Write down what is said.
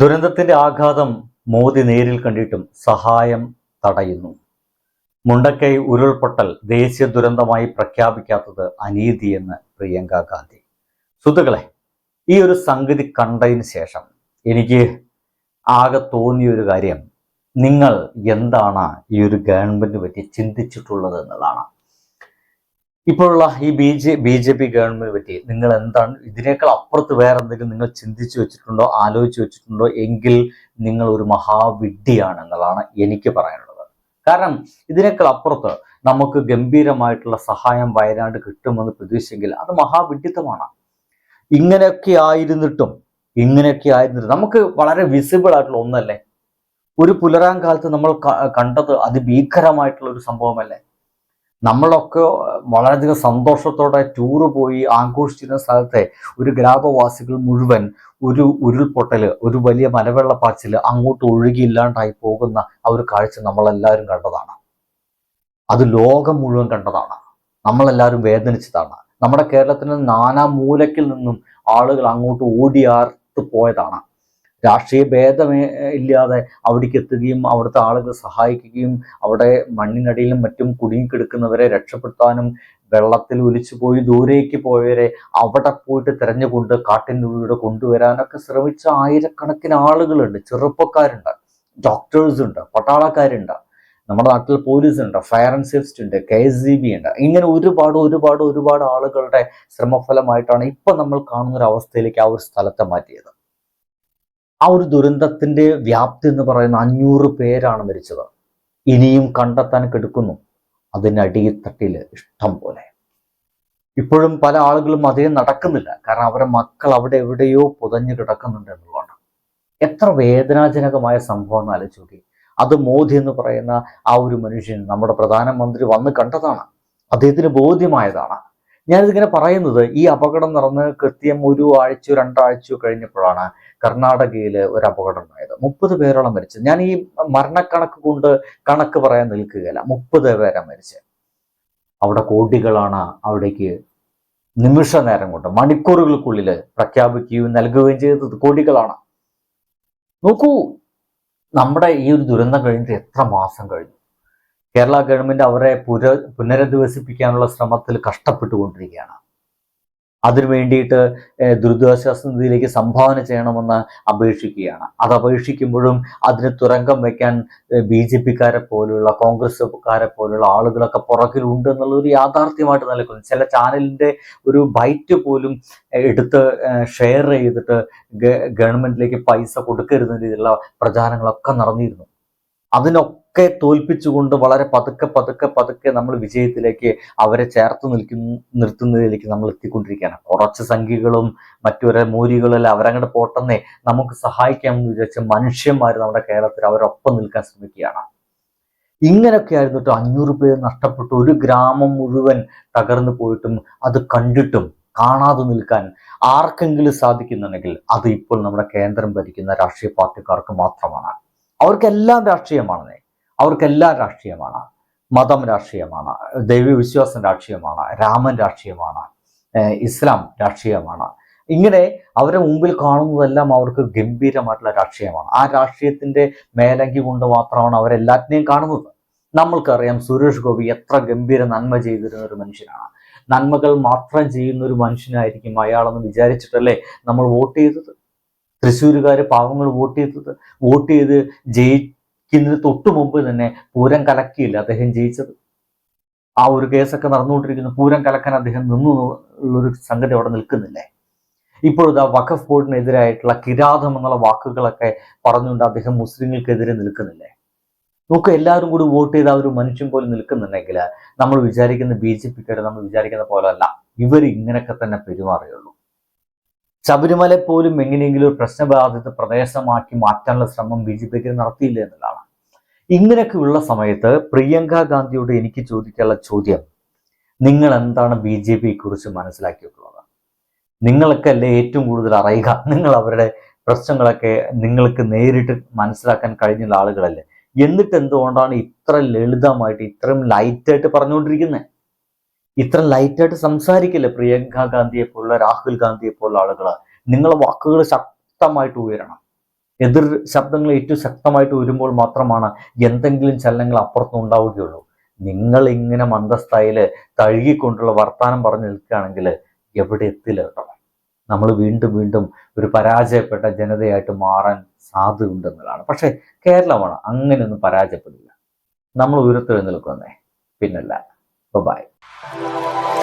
ദുരന്തത്തിന്റെ ആഘാതം മോദി നേരിൽ കണ്ടിട്ടും സഹായം തടയുന്നു. മുണ്ടക്കൈ ഉരുൾപൊട്ടൽ ദേശീയ ദുരന്തമായി പ്രഖ്യാപിക്കാത്തത് അനീതിയെന്ന് പ്രിയങ്ക ഗാന്ധി. സുഹൃത്തുക്കളെ ഈ ഒരു സംഗതി കണ്ടതിന് ശേഷം എനിക്ക് ആകെ തോന്നിയ ഒരു കാര്യം നിങ്ങൾ എന്താണ് ഈ ഒരു ഗവൺമെന്റിനെ പറ്റി ചിന്തിച്ചിട്ടുള്ളത് എന്നുള്ളതാണ്. ഇപ്പോഴുള്ള ഈ B J B J P government പറ്റി നിങ്ങൾ എന്താണ് ഇതിനേക്കാൾ അപ്പുറത്ത് വേറെ എന്തെങ്കിലും നിങ്ങൾ ചിന്തിച്ചു വെച്ചിട്ടുണ്ടോ ആലോചിച്ചു വെച്ചിട്ടുണ്ടോ എങ്കിൽ നിങ്ങൾ ഒരു മഹാവിഡ്ഢിയാണ് എന്നുള്ളതാണ് എനിക്ക് പറയാനുള്ളത്. കാരണം ഇതിനേക്കാൾ അപ്പുറത്ത് നമുക്ക് ഗംഭീരമായിട്ടുള്ള സഹായം വയനാട് കിട്ടുമെന്ന് പ്രതീക്ഷിച്ചെങ്കിൽ അത് മഹാവിഡ്ഢിത്തമാണ് ഇങ്ങനെയൊക്കെ ആയിരുന്നിട്ടും ഇങ്ങനെയൊക്കെ ആയിരുന്നിട്ടും നമുക്ക് വളരെ വിസിബിൾ ആയിട്ടുള്ള ഒന്നല്ലേ? ഒരു പുലരാൻ കാലത്ത് നമ്മൾ കണ്ടത് അതിഭീകരമായിട്ടുള്ള ഒരു സംഭവമല്ലേ? നമ്മളൊക്കെ വളരെയധികം സന്തോഷത്തോടെ ടൂറ് പോയി ആഘോഷിച്ചിരുന്ന സ്ഥലത്തെ ഒരു ഗ്രാമവാസികൾ മുഴുവൻ ഒരു ഉരുൾപൊട്ടൽ ഒരു വലിയ മലവെള്ളപ്പാച്ചിൽ അങ്ങോട്ട് ഒഴുകിയില്ലാണ്ടായി പോകുന്ന ആ ഒരു കാഴ്ച നമ്മളെല്ലാവരും കണ്ടതാണ്. അത് ലോകം മുഴുവൻ കണ്ടതാണ്. നമ്മളെല്ലാവരും വേദനിച്ചതാണ്. നമ്മുടെ കേരളത്തിന് നാനാ മൂലക്കിൽ നിന്നും ആളുകൾ അങ്ങോട്ട് ഓടിയാർത്ത് പോയതാണ്. രാഷ്ട്രീയ ഭേദമേ ഇല്ലാതെ അവിടേക്ക് എത്തുകയും അവിടുത്തെ ആളുകൾ സഹായിക്കുകയും അവിടെ മണ്ണിനടിയിലും മറ്റും കുടുങ്ങിക്കിടക്കുന്നവരെ രക്ഷപ്പെടുത്താനും വെള്ളത്തിൽ ഒലിച്ചു പോയി ദൂരേക്ക് പോയവരെ അവിടെ പോയിട്ട് തിരഞ്ഞുകൊണ്ട് കാട്ടിനുള്ളിലൂടെ കൊണ്ടുവരാനൊക്കെ ശ്രമിച്ച ആയിരക്കണക്കിന് ആളുകളുണ്ട് ചെറുപ്പക്കാരുണ്ട് ഡോക്ടേഴ്സ് ഉണ്ട് പട്ടാളക്കാരുണ്ട് നമ്മുടെ നാട്ടിൽ പോലീസ് ഉണ്ട് ഫയർ ആൻഡ് സേഫ്റ്റി ഉണ്ട് കെ എസ് ജി ബി ഉണ്ട്. ഇങ്ങനെ ഒരുപാട് ഒരുപാട് ഒരുപാട് ആളുകളുടെ ശ്രമഫലമായിട്ടാണ് ഇപ്പൊ നമ്മൾ കാണുന്ന ഒരു അവസ്ഥയിലേക്ക് ആ ഒരു സ്ഥലത്തെ മാറ്റിയത്. ആ ഒരു ദുരന്തത്തിന്റെ വ്യാപ്തി എന്ന് പറയുന്ന അഞ്ഞൂറ് പേരാണ് മരിച്ചത്. ഇനിയും കണ്ടെത്താൻ കെടുക്കുന്നു. അതിനടിയത്തട്ടിൽ ഇഷ്ടം പോലെ. ഇപ്പോഴും പല ആളുകളും അതേ നടക്കുന്നില്ല. കാരണം അവരുടെ മക്കൾ അവിടെ എവിടെയോ പുതഞ്ഞു കിടക്കുന്നുണ്ട് എന്നുള്ളതാണ്. എത്ര വേദനാജനകമായ സംഭവം എന്ന് ആലോചിച്ച് നോക്കി. അത് മോദി എന്ന് പറയുന്ന ആ ഒരു മനുഷ്യൻ നമ്മുടെ പ്രധാനമന്ത്രി വന്ന് കണ്ടതാണ്. അദ്ദേഹത്തിന് ബോധ്യമായതാണ്. ഞാനിതിങ്ങനെ പറയുന്നത് ഈ അപകടം നടന്ന് കൃത്യം ഒരു ആഴ്ചയോ രണ്ടാഴ്ചയോ കഴിഞ്ഞപ്പോഴാണ് കർണാടകയിൽ ഒരു അപകടം ഉണ്ടായത്. മുപ്പത് പേരോളം മരിച്ചത് ഞാൻ ഈ മരണക്കണക്ക് കൊണ്ട് കണക്ക് പറയാൻ നിൽക്കുകയില്ല. മുപ്പത് പേരെ മരിച്ചത് അവിടെ കോടികളാണ് അവിടേക്ക് നിമിഷ നേരം കൊണ്ട് മണിക്കൂറുകൾക്കുള്ളിൽ പ്രഖ്യാപിക്കുകയും നൽകുകയും ചെയ്തത് കോടികളാണ്. നോക്കൂ നമ്മുടെ ഈ ഒരു ദുരന്തം കഴിഞ്ഞിട്ട് എത്ര മാസം കഴിഞ്ഞു? കേരള ഗവൺമെന്റ് അവരെ പുര പുനരധിവസിപ്പിക്കാനുള്ള ശ്രമത്തിൽ കഷ്ടപ്പെട്ടുകൊണ്ടിരിക്കുകയാണ്. അതിനു വേണ്ടിയിട്ട് ദുരിതാശ്വാസ നിധിയിലേക്ക് സംഭാവന ചെയ്യണമെന്ന് അപേക്ഷിക്കുകയാണ്. അത് അപേക്ഷിക്കുമ്പോഴും അതിന് തുരങ്കം വയ്ക്കാൻ ബി ജെ പിക്കാരെ പോലുള്ള കോൺഗ്രസ്സുകാരെ പോലുള്ള ആളുകളൊക്കെ പുറകിലുണ്ട് എന്നുള്ള ഒരു യാഥാർത്ഥ്യമായിട്ട് നിലക്കുന്നു. ചില ചാനലിന്റെ ഒരു ബൈറ്റ് പോലും എടുത്ത് ഷെയർ ചെയ്തിട്ട് ഗവൺമെന്റിലേക്ക് പൈസ കൊടുക്കരുന്ന രീതിയിലുള്ള പ്രചാരണങ്ങളൊക്കെ നടന്നിരുന്നു. അതിനൊക്കെ തോൽപ്പിച്ചുകൊണ്ട് വളരെ പതുക്കെ പതുക്കെ പതുക്കെ നമ്മൾ വിജയത്തിലേക്ക് അവരെ ചേർത്ത് നിൽക്കുന്ന നിർത്തുന്നതിലേക്ക് നമ്മൾ എത്തിക്കൊണ്ടിരിക്കുകയാണ്. കുറച്ച് സംഖ്യകളും മറ്റൊരു മൂലികളും അവരങ്ങോട്ട് പോട്ടെന്നേ നമുക്ക് സഹായിക്കാമെന്ന് വിചാരിച്ച മനുഷ്യന്മാർ നമ്മുടെ കേരളത്തിൽ അവരൊപ്പം നിൽക്കാൻ ശ്രമിക്കുകയാണ്. ഇങ്ങനെയൊക്കെ ആയിരുന്നിട്ട് അഞ്ഞൂറ് പേർ നഷ്ടപ്പെട്ടു ഒരു ഗ്രാമം മുഴുവൻ തകർന്നു പോയിട്ടും അത് കണ്ടിട്ടും കാണാതെ നിൽക്കാൻ ആർക്കെങ്കിലും സാധിക്കുന്നുണ്ടെങ്കിൽ അത് ഇപ്പോൾ നമ്മുടെ കേന്ദ്രം ഭരിക്കുന്ന രാഷ്ട്രീയ പാർട്ടിക്കാർക്ക് മാത്രമാണ്. അവർക്കെല്ലാം രാഷ്ട്രീയമാണെന്നേ അവർക്കെല്ലാം രാഷ്ട്രീയമാണ്. മതം രാഷ്ട്രീയമാണ്. ദൈവവിശ്വാസം രാഷ്ട്രീയമാണ്. രാമൻ രാഷ്ട്രീയമാണ്. ഇസ്ലാം രാഷ്ട്രീയമാണ്. ഇങ്ങനെ അവരെ മുമ്പിൽ കാണുന്നതെല്ലാം അവർക്ക് ഗംഭീരമായിട്ടുള്ള രാഷ്ട്രീയമാണ്. ആ രാഷ്ട്രീയത്തിന്റെ മേലങ്കി കൊണ്ട് മാത്രമാണ് അവരെല്ലാറ്റിനെയും കാണുന്നത്. നമ്മൾക്കറിയാം സുരേഷ് ഗോപി എത്ര ഗംഭീര നന്മ ചെയ്തിരുന്ന ഒരു മനുഷ്യനാണ്. നന്മകൾ മാത്രം ചെയ്യുന്ന ഒരു മനുഷ്യനായിരിക്കും അയാളെന്ന് വിചാരിച്ചിട്ടല്ലേ നമ്മൾ വോട്ട് ചെയ്തത്? തൃശ്ശൂരുകാർ പാവങ്ങൾ വോട്ട് ചെയ്തത് വോട്ട് ചെയ്ത് ജയിക്കുന്നതിന് തൊട്ടു മുമ്പ് തന്നെ പൂരം കലക്കിയില്ല അദ്ദേഹം ജയിച്ചത്? ആ ഒരു കേസൊക്കെ നടന്നുകൊണ്ടിരിക്കുന്ന. പൂരം കലക്കാൻ അദ്ദേഹം നിന്നു ഉള്ളൊരു സംഗതി അവിടെ നിൽക്കുന്നില്ലേ? ഇപ്പോഴിതാ വഖഫ് ബോർഡിനെതിരായിട്ടുള്ള കിരാതം എന്നുള്ള വാക്കുകളൊക്കെ പറഞ്ഞുകൊണ്ട് അദ്ദേഹം മുസ്ലിങ്ങൾക്കെതിരെ നിൽക്കുന്നില്ലേ? നോക്ക് എല്ലാവരും കൂടി വോട്ട് ചെയ്ത ഒരു മനുഷ്യൻ പോലും നിൽക്കുന്നുണ്ടെങ്കിൽ നമ്മൾ വിചാരിക്കുന്ന ബി ജെ പിക്കാർ നമ്മൾ വിചാരിക്കുന്ന പോലെ അല്ല ഇവർ ഇങ്ങനെയൊക്കെ തന്നെ പെരുമാറുകയുള്ളൂ. ശബരിമല പോലും എങ്ങനെയെങ്കിലും ഒരു പ്രശ്നബാധിത പ്രദേശമാക്കി മാറ്റാനുള്ള ശ്രമം ബി ജെ പിക്ക് നടത്തിയില്ല എന്നുള്ളതാണ്. ഇങ്ങനെയൊക്കെ ഉള്ള സമയത്ത് പ്രിയങ്ക ഗാന്ധിയോട് എനിക്ക് ചോദിക്കാനുള്ള ചോദ്യം നിങ്ങൾ എന്താണ് ബി ജെ പിയെ കുറിച്ച് മനസ്സിലാക്കിയിട്ടുള്ളത് നിങ്ങൾക്കല്ലേ ഏറ്റവും കൂടുതൽ അറിയുക? നിങ്ങൾ അവരുടെ പ്രശ്നങ്ങളൊക്കെ നിങ്ങൾക്ക് നേരിട്ട് മനസ്സിലാക്കാൻ കഴിഞ്ഞുള്ള ആളുകളല്ലേ? എന്നിട്ട് എന്തുകൊണ്ടാണ് ഇത്ര ലളിതമായിട്ട് ഇത്രയും ലൈറ്റായിട്ട് പറഞ്ഞുകൊണ്ടിരിക്കുന്നത്? ഇത്ര ലൈറ്റായിട്ട് സംസാരിക്കില്ല പ്രിയങ്ക ഗാന്ധിയെ പോലുള്ള രാഹുൽ ഗാന്ധിയെ പോലുള്ള ആളുകൾ നിങ്ങളെ വാക്കുകൾ ശക്തമായിട്ട് ഉയരണം. എതിർ ശബ്ദങ്ങൾ ഏറ്റവും ശക്തമായിട്ട് വരുമ്പോൾ മാത്രമാണ് എന്തെങ്കിലും ചലനങ്ങൾ അപ്പുറത്തും ഉണ്ടാവുകയുള്ളൂ. നിങ്ങൾ ഇങ്ങനെ മന്ദസ്ഥായിൽ തഴുകിക്കൊണ്ടുള്ള വർത്തമാനം പറഞ്ഞു നിൽക്കുകയാണെങ്കിൽ എവിടെ എത്തില്ല കേട്ടോ. നമ്മൾ വീണ്ടും വീണ്ടും ഒരു പരാജയപ്പെട്ട ജനതയായിട്ട് മാറാൻ സാധ്യതയുണ്ടെന്നുള്ളതാണ്. പക്ഷെ കേരളമാണ് അങ്ങനെയൊന്നും പരാജയപ്പെടില്ല. നമ്മൾ ഉയരത്തെഴുന്നേൽക്കുന്നേ പിന്നല്ല. Bye Thank you.